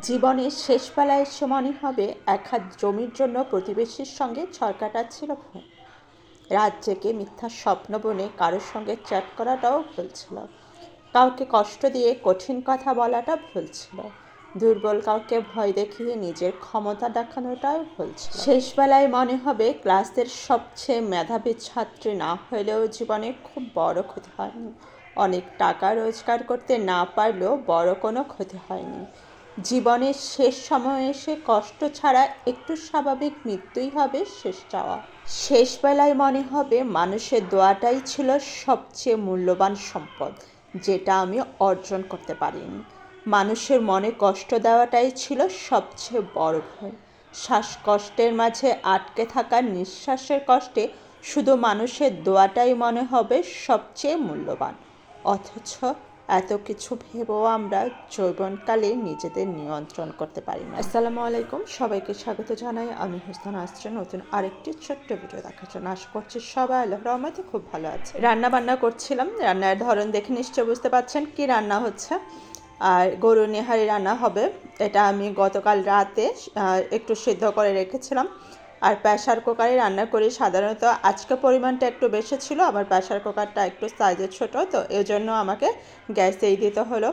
জীবনের শেষবেলায় এসে মনে হবে এক হাত জমির জন্য প্রতিবেশীর সঙ্গে ঝড় কাটাচ্ছিল ঘুম রাত জেগে মিথ্যা স্বপ্ন বনে কারোর সঙ্গে চ্যাট করাটাও ভুল ছিল। কাউকে কষ্ট দিয়ে কঠিন কথা বলাটা ভুল ছিল। দুর্বল কাউকে ভয় দেখিয়ে নিজের ক্ষমতা দেখানোটাও ভুল শেষবেলায় মনে হবে ক্লাসের সবচেয়ে মেধাবী ছাত্রী না হলেও জীবনে খুব বড় ক্ষতি হয়নি। অনেক টাকা রোজগার করতে না পারলেও বড় কোনো ক্ষতি হয়নি। জীবনের শেষ সময়ে এসে কষ্ট ছাড়া একটু স্বাভাবিক মৃত্যুই হবে শেষ চাওয়া। শেষবেলায় মনে হবে মানুষের দোয়াটাই ছিল সবচেয়ে মূল্যবান সম্পদ, যেটা আমি অর্জন করতে পারিনি। মানুষের মনে কষ্ট দেওয়াটাই ছিল সবচেয়ে বড় ভয়। শ্বাসকষ্টের মাঝে আটকে থাকা নিঃশ্বাসের কষ্টে শুধু মানুষের দোয়াটাই মনে হবে সবচেয়ে মূল্যবান। অথচ এত কিছু ভেবেও আমরা যৌবনকালে নিজেদের নিয়ন্ত্রণ করতে পারি না। আসসালামু আলাইকুম। সবাইকে স্বাগত জানাই। আমি হোসনান আসছে নতুন আরেকটি ছোট্ট ভিডিও দেখার জন্য আশা করছি সবাই আল্লাহ রহমতে খুব ভালো আছে রান্না বান্না করছিলাম। রান্নার ধরন দেখে নিশ্চয় বুঝতে পারছেন কি রান্না হচ্ছে। আর গরু নেহারি রান্না হবে। এটা আমি গতকাল রাতে একটু সিদ্ধ করে রেখেছিলাম। আর প্রেশার কুকারে রান্না করি সাধারণত। আজকে পরিমাণটা একটু বেশি ছিল আমার প্রেশার কুকারটা একটু সাইজে ছোট, তো এই জন্য আমাকে গ্যাসেই দিতে হলো।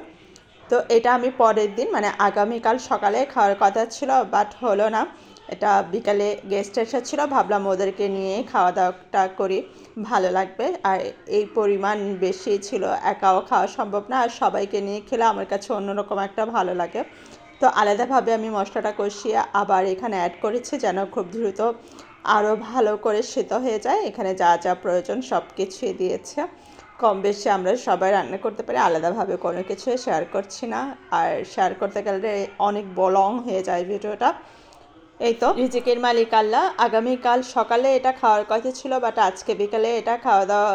তো এটা আমি পরের দিন মানে আগামীকাল সকালে খাওয়ার কথা ছিল বাট হলো না। এটা বিকালে গেস্ট এসেছিল, ভাবলাম ওদেরকে নিয়ে খাওয়া দাওয়াটা করি, ভালো লাগবে। আর এই পরিমাণ বেশি ছিল, একাও খাওয়া সম্ভব না, আর সবাইকে নিয়ে খেলে আমার কাছে অন্যরকম একটা ভালো লাগে। তো আলাদাভাবে আমি মশলাটা কষিয়ে আবার এখানে অ্যাড করেছি যেন খুব দ্রুত আরও ভালো করে সিদ্ধ হয়ে যায়। এখানে যা যা প্রয়োজন সব কিছুই দিয়েছে। কম বেশি আমরা সবাই রান্না করতে পারি, আলাদাভাবে কোনো কিছু শেয়ার করছি না। আর শেয়ার করতে গেলে অনেক লং হয়ে যায় ভিডিওটা। এই তো। রিজিকের মালিক আল্লাহ। আগামীকাল সকালে এটা খাওয়ার কথা ছিল বাট আজকে বিকালে এটা খাওয়া দাওয়া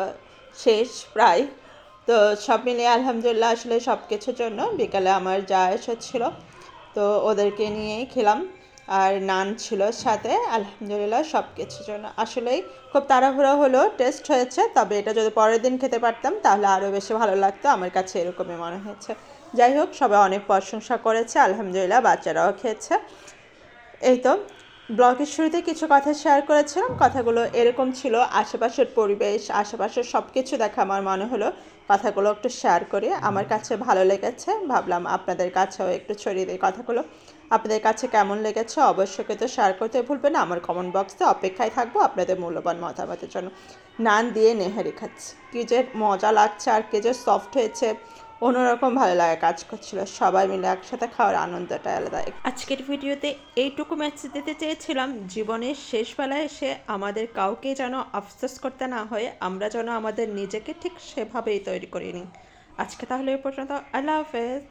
শেষ প্রায়। তো সব মিলিয়ে আলহামদুলিল্লাহ আসলে সব কিছুর জন্য বিকালে আমার যা এসেছিল। তো ওদেরকে নিয়েই খেলাম। আর নান ছিল সাথে, আলহামদুলিল্লাহ সব কিছুর জন্য। আসলেই খুব তাড়াহুড়ো হলো টেস্ট হয়েছে, তবে এটা যদি পরের দিন খেতে পারতাম, তাহলে আরও বেশি ভালো লাগতো। আমার কাছে এরকমই মনে হয়েছে। যাই হোক, সবাই অনেক প্রশংসা করেছে, আলহামদুলিল্লাহ বাচ্চারাও খেয়েছে। এই তো ব্লগের শুরুতে কিছু কথা শেয়ার করেছিলাম। কথাগুলো এরকম ছিল, আশেপাশের পরিবেশ, আশেপাশের সব কিছু দেখা আমার মনে হলো, কথাগুলো একটু শেয়ার করে। আমার কাছে ভালো লেগেছে, ভাবলাম আপনাদের কাছেও একটু ছড়িয়ে দিই কথাগুলো। আপনাদের কাছে কেমন লেগেছে অবশ্যই কিন্তু শেয়ার করতে ভুলবেন না। আমার কমেন্ট বক্সে অপেক্ষায় থাকব আপনাদের মূল্যবান মতামতের জন্য। নান দিয়ে নেহারি খাচ্ছি। কী যে মজা লাগছে আর কী যে সফট হয়েছে। অন্যরকম ভালো লাগা কাজ করছিল। সবাই মিলে একসাথে খাওয়ার আনন্দটা আলাদা। আজকের ভিডিওতে এইটুকু ম্যাচ দিতে চেয়েছিলাম। জীবনের শেষ বেলায় এসে আমাদের কাউকে যেন আফসোস করতে না হয়, আমরা যেন আমাদের নিজেকে ঠিক সেভাবেই তৈরি করিনি। আজকে তাহলে এ পর্যন্ত। আল্লাহ হাফেজ।